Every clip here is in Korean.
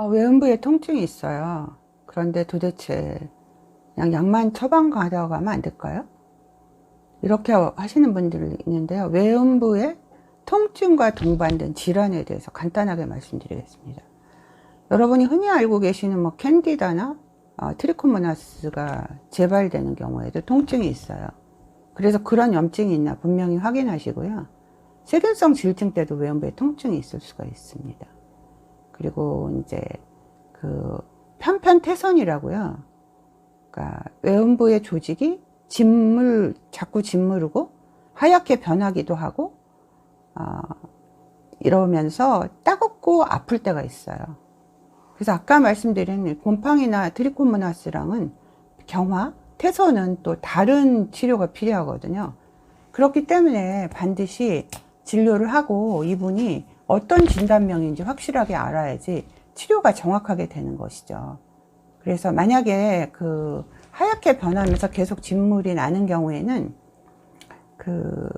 아, 외음부에 통증이 있어요. 그런데 도대체 그냥 약만 처방 가져가면 안 될까요? 이렇게 하시는 분들이 있는데요. 외음부의 통증과 동반된 질환에 대해서 간단하게 말씀드리겠습니다. 여러분이 흔히 알고 계시는 뭐 캔디다나 어, 트리코모나스가 재발되는 경우에도 통증이 있어요. 그래서 그런 염증이 있나 분명히 확인하시고요. 세균성 질증 때도 외음부에 통증이 있을 수가 있습니다. 그리고 이제 그 편편태선이라고요. 그러니까 외음부의 조직이 짓물 자꾸 짓무르고 하얗게 변하기도 하고 어, 이러면서 따갑고 아플 때가 있어요. 그래서 아까 말씀드린 곰팡이나 트리코모나스랑은 경화, 태선은 또 다른 치료가 필요하거든요. 그렇기 때문에 반드시 진료를 하고 이분이 어떤 진단명인지 확실하게 알아야지 치료가 정확하게 되는 것이죠. 그래서 만약에 그 하얗게 변하면서 계속 진물이 나는 경우에는 그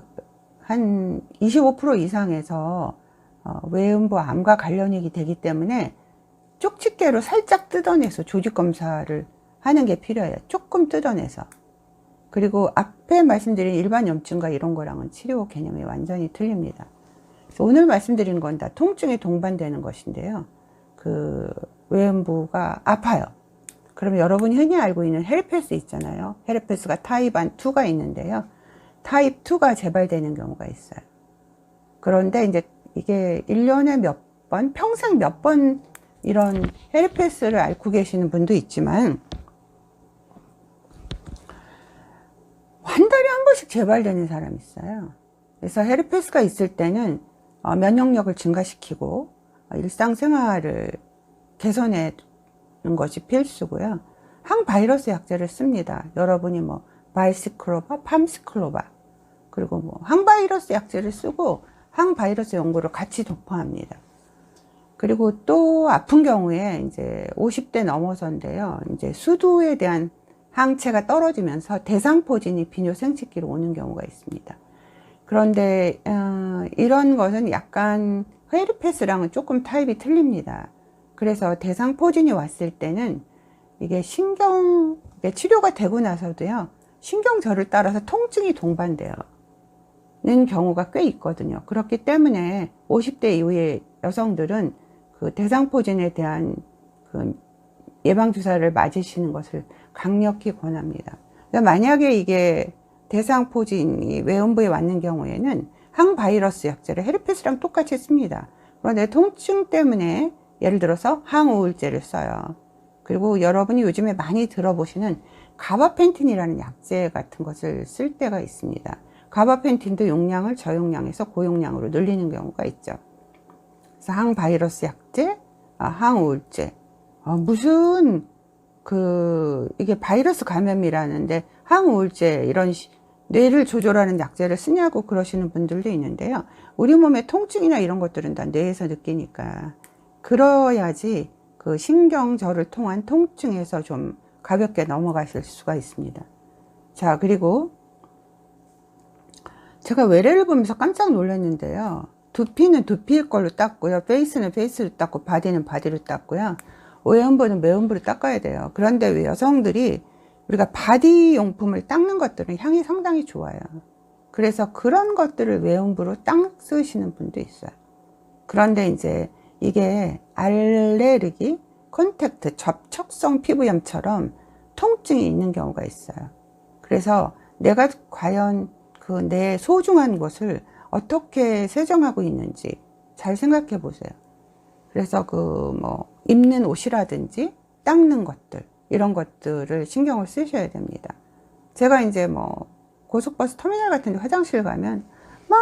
한 25% 이상에서 어, 외음부 암과 관련이 되기 때문에 쪽집게로 살짝 뜯어내서 조직 검사를 하는 게 필요해요. 조금 뜯어내서. 그리고 앞에 말씀드린 일반 염증과 이런 거랑은 치료 개념이 완전히 틀립니다. 오늘 말씀드리는 건 다 통증에 동반되는 것인데요. 그 외음부가 아파요. 그럼 여러분이 흔히 알고 있는 헤르페스 있잖아요. 헤르페스가 타입 안 2가 있는데요. 타입 2가 재발되는 경우가 있어요. 그런데 이제 이게 1년에 몇 번, 평생 몇 번 이런 헤르페스를 앓고 계시는 분도 있지만 한 달에 한 번씩 재발되는 사람이 있어요. 그래서 헤르페스가 있을 때는 어, 면역력을 증가시키고 어, 일상생활을 개선해 는 것이 필수고요. 항바이러스 약제를 씁니다. 여러분이 뭐 바이시클로바, 팜시클로바 그리고 뭐 항바이러스 약제를 쓰고 항바이러스 연고를 같이 도포합니다. 그리고 또 아픈 경우에 이제 50대 넘어서인데요. 이제 수두에 대한 항체가 떨어지면서 대상포진이 비뇨생식기로 오는 경우가 있습니다. 그런데 어, 이런 것은 약간 헤르페스랑은 조금 타입이 틀립니다. 그래서 대상 포진이 왔을 때는 이게 신경 치료가 되고 나서도요 신경절을 따라서 통증이 동반돼요. 는 경우가 꽤 있거든요. 그렇기 때문에 50대 이후의 여성들은 그 대상포진에 대한 그 예방주사를 맞으시는 것을 강력히 권합니다. 만약에 이게 대상포진이 외음부에 왔는 경우에는 항바이러스 약제를 헤르페스랑 똑같이 씁니다. 그런데 통증 때문에 예를 들어서 항우울제를 써요. 그리고 여러분이 요즘에 많이 들어보시는 가바펜틴이라는 약제 같은 것을 쓸 때가 있습니다. 가바펜틴도 용량을 저용량에서 고용량으로 늘리는 경우가 있죠. 그래서 항바이러스 약제, 아, 항우울제. 아, 무슨 그 이게 바이러스 감염이라는데 항우울제 이런 시, 뇌를 조절하는 약제를 쓰냐고 그러시는 분들도 있는데요. 우리 몸의 통증이나 이런 것들은 다 뇌에서 느끼니까 그러야지 그 신경절을 통한 통증에서 좀 가볍게 넘어가실 수가 있습니다. 자, 그리고 제가 외래를 보면서 깜짝 놀랐는데요. 두피는 두피일 걸로 닦고요. 페이스는 페이스로 닦고, 바디는 바디로 닦고요. 외음부는 외음부로 닦아야 돼요. 그런데 왜 여성들이 우리가 바디 용품을 닦는 것들은 향이 상당히 좋아요. 그래서 그런 것들을 외음부로 딱 쓰시는 분도 있어요. 그런데 이제 이게 알레르기, 콘택트, 접촉성 피부염처럼 통증이 있는 경우가 있어요. 그래서 내가 과연 그 내 소중한 것을 어떻게 세정하고 있는지 잘 생각해 보세요. 그래서 그 뭐 입는 옷이라든지 닦는 것들 이런 것들을 신경을 쓰셔야 됩니다. 제가 이제 뭐 고속버스 터미널 같은 데 화장실 가면 막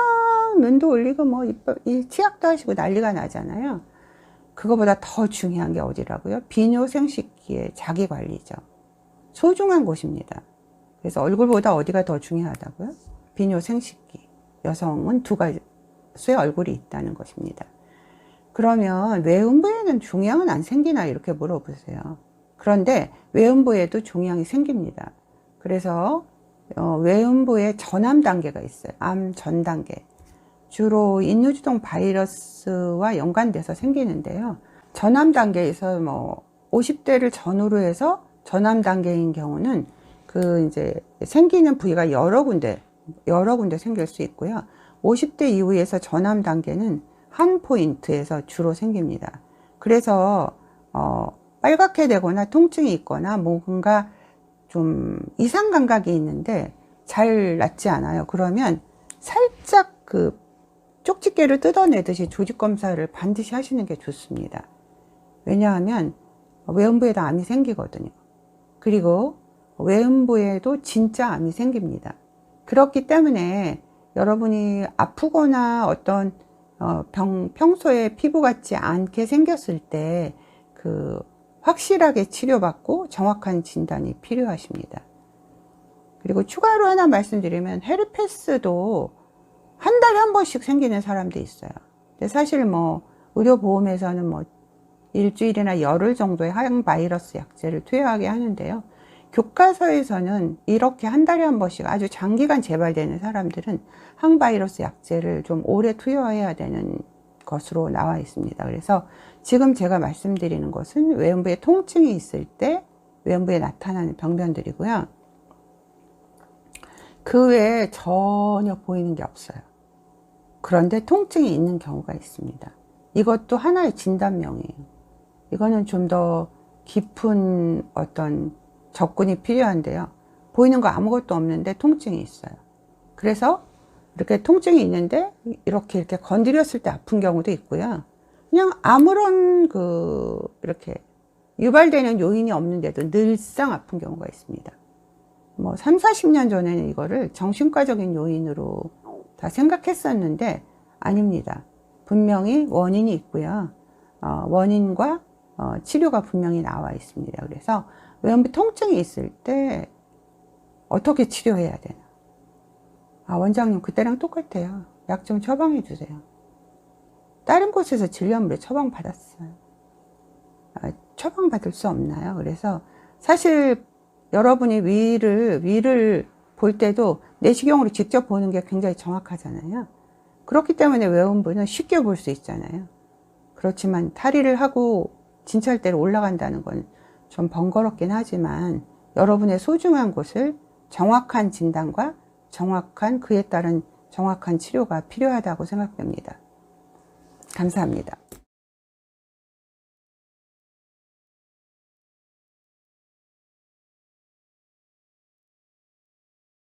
눈도 올리고 뭐 이 치약도 하시고 난리가 나잖아요. 그거보다 더 중요한 게 어디라고요? 비뇨 생식기의 자기 관리죠. 소중한 곳입니다. 그래서 얼굴보다 어디가 더 중요하다고요? 비뇨 생식기. 여성은 두 가지의 얼굴이 있다는 것입니다. 그러면 외음부에는 종양은 안 생기나 이렇게 물어보세요. 그런데 외음부에도 종양이 생깁니다. 그래서 어, 외음부에 전암 단계가 있어요. 암 전 단계. 주로 인유주동 바이러스와 연관돼서 생기는데요. 전암 단계에서 뭐 50대를 전후로 해서 전암 단계인 경우는 그 이제 생기는 부위가 여러 군데 여러 군데 생길 수 있고요. 50대 이후에서 전암 단계는 한 포인트에서 주로 생깁니다. 그래서 어 빨갛게 되거나 통증이 있거나 뭔가 좀 이상 감각이 있는데 잘 낫지 않아요. 그러면 살짝 그 쪽집게를 뜯어내듯이 조직 검사를 반드시 하시는 게 좋습니다. 왜냐하면 외음부에도 암이 생기거든요. 그리고 외음부에도 진짜 암이 생깁니다. 그렇기 때문에 여러분이 아프거나 어떤 어, 병, 평소에 피부 같지 않게 생겼을 때 그 확실하게 치료받고 정확한 진단이 필요하십니다. 그리고 추가로 하나 말씀드리면 헤르페스도 한 달에 한 번씩 생기는 사람도 있어요. 근데 사실 뭐 의료보험에서는 뭐 일주일이나 열흘 정도의 항바이러스 약제를 투여하게 하는데요. 교과서에서는 이렇게 한 달에 한 번씩 아주 장기간 재발되는 사람들은 항바이러스 약제를 좀 오래 투여해야 되는 것으로 나와 있습니다. 그래서 지금 제가 말씀드리는 것은 외음부에 통증이 있을 때 외음부에 나타나는 병변들이고요. 그 외에 전혀 보이는 게 없어요. 그런데 통증이 있는 경우가 있습니다. 이것도 하나의 진단명이에요. 이거는 좀 더 깊은 어떤 접근이 필요한데요. 보이는 거 아무것도 없는데 통증이 있어요. 그래서 이렇게 통증이 있는데 이렇게 이렇게 건드렸을 때 아픈 경우도 있고요. 그냥 아무런 그 이렇게 유발되는 요인이 없는데도 늘상 아픈 경우가 있습니다. 뭐 3, 40년 전에는 이거를 정신과적인 요인으로 다 생각했었는데 아닙니다. 분명히 원인이 있고요. 어, 원인과 어, 치료가 분명히 나와 있습니다. 그래서 외음부 통증이 있을 때 어떻게 치료해야 되나? 아, 원장님 그때랑 똑같아요. 약 좀 처방해 주세요. 다른 곳에서 진료물에 처방 받았어요. 아, 처방 받을 수 없나요? 그래서 사실 여러분이 위를 위를 볼 때도 내시경으로 직접 보는 게 굉장히 정확하잖아요. 그렇기 때문에 외음부는 쉽게 볼 수 있잖아요. 그렇지만 탈의를 하고 진찰대로 올라간다는 건 좀 번거롭긴 하지만 여러분의 소중한 곳을 정확한 진단과 정확한 그에 따른 정확한 치료가 필요하다고 생각됩니다. 감사합니다.